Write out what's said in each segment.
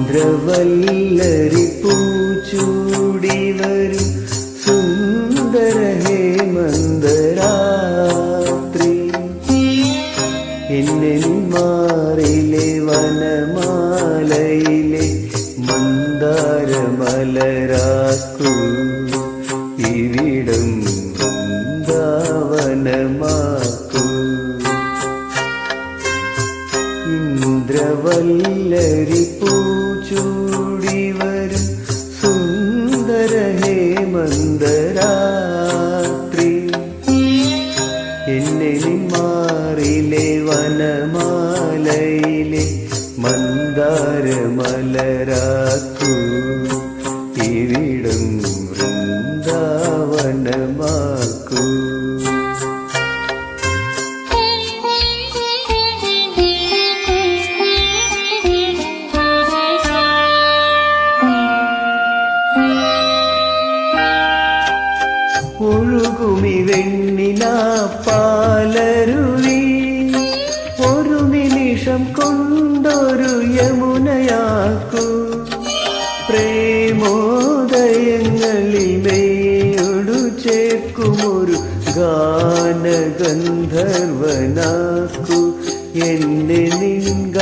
ഇന്ദ്രവല്ലരി പൂച്ചൂടി വരും. സുന്ദര ഹേമന്തരാത്രി. എന്നെ മാറിലെ വനമാലയിലെ മന്ദാരമലരാക്കൂ. ഇവിടം വൃന്ദാവനമാക്കൂ ഇന്ദ്രവല്ലരി പൂച്ചൂടി വരും. സുന്ദര ഹേമന്തരാത്രി. എന്നെ മാറിലെ വനമാലയിലെ മന്ദാരമലരാക്കൂ പാലരുവി ഒരു നിമിഷം കൊണ്ടൊരു യമുനയാക്കൂ. പ്രേമോദയങ്ങളിൽ മെയ്യൊടു ചേർക്കുമൊരു ഗാനഗന്ധർവനാക്കൂ. എന്നെ നിൻ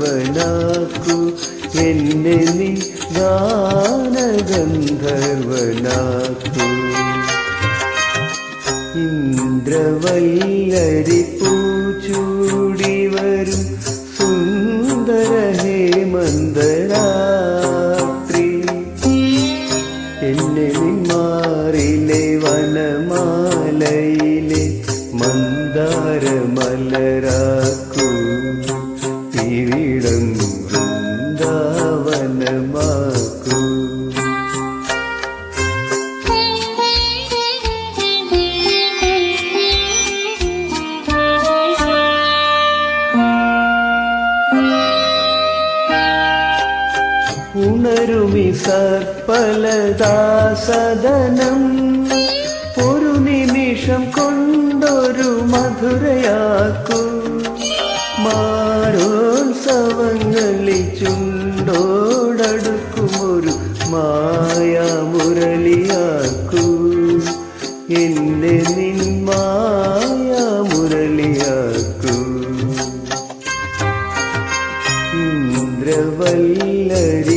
ഗാനഗന്ധർവനാക്കു. എന്നെ നീ ഗാനഗന്ധർവനാക്കു. ഇന്ദ്രവല്ലരി പൂച്ചൂടി വരും സുന്ദര ഹേമന്തരാത്രി എന്നെ നിന്മാറിലെ വനമാലയിലെ മന്ദാരമലരാക്കൂ ഉണരുമി സർപ്പലദാസദനം ഒരു നിമിഷം കൊണ്ടൊരു മധുരയാക്കൂ. മാരോത്സവങ്ങളിൽ ചുണ്ടോടടുക്കുമൊരു മായാമുരളിയാക്കൂ. എന്റെ നിൻ ഇന്ദ്രവല്ലരി